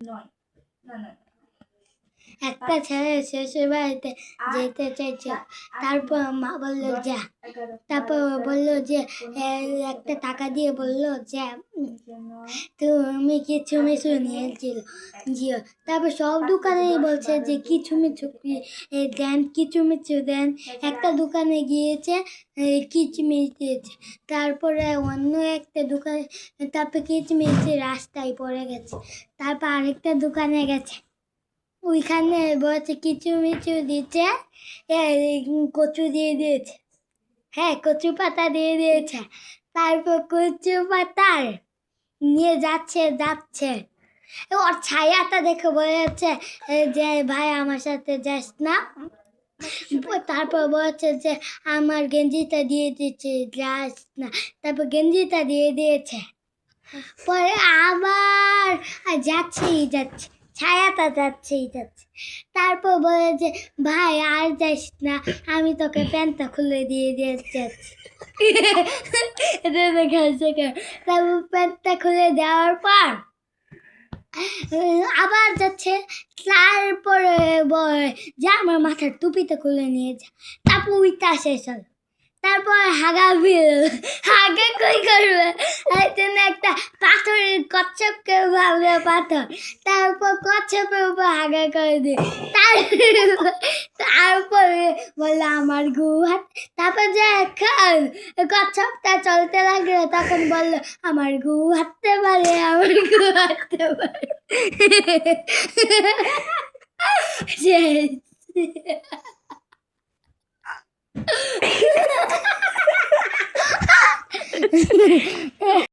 নয় না না না। একটা ছেলে শ্বশুর বাড়িতে যেতে চাইছে। তারপর মা বলল, যা। তারপর বলল যে একটা টাকা দিয়ে বলল যে, তুমি কিছু মিছু নিয়েছিল, জিও। তারপর সব দোকানেই বলছে যে, কিছু মিছু দেন, কিছু মিছু দেন। একটা দোকানে গিয়েছে কিচমিচ দিয়েছে তারপরে অন্য একটা দোকানে, তারপর কিচমিচ রাস্তায় পড়ে গেছে। তারপর আরেকটা দোকানে গেছে। ওইখানে বলছে কিছু মিছু দিচ্ছে কচু দিয়ে দিয়েছে হ্যাঁ কচু পাতা দিয়ে দিয়েছে, তারপর কচু পাতার নিয়ে যাচ্ছে যাচ্ছে। ওর ছায়াটা দেখে বোঝা যাচ্ছে যে ভাই আমার সাথে যাস না। তারপর বলছে যে, আমার গেঞ্জিটা দিয়ে দিচ্ছে, যাস না। তারপর গেঞ্জিটা দিয়ে দিয়েছে। পরে আবার, আর যাচ্ছেই, যাচ্ছে। ছায়াটা যাচ্ছেই যাচ্ছে। তারপর বলে যে, ভাই, আর যাস না, আমি তোকে প্যান্টটা খুলে দিয়ে দিয়ে যাচ্ছি? তারপর প্যান্টটা খুলে দেওয়ার পর, আবার যাচ্ছে। তারপরে বলে যে, আমার মাথার টুপিটা খুলে নিয়ে যা। তারপর উইটা শেষ হলো। তারপর হাগা বের হাগা কই করবে? একটা পাথরের কচ্ছপকে ভাবে পাথর তারপর কচ্ছপের উপর হাগা করে দিয়ে তার তারপরে বলল, আমার গু হাত তারপর যে কচ্ছপটা চলতে লাগল, তখন বলল, আমার গু হাঁটতে পারে, আমার গু হাঁটতে পারে। শেষ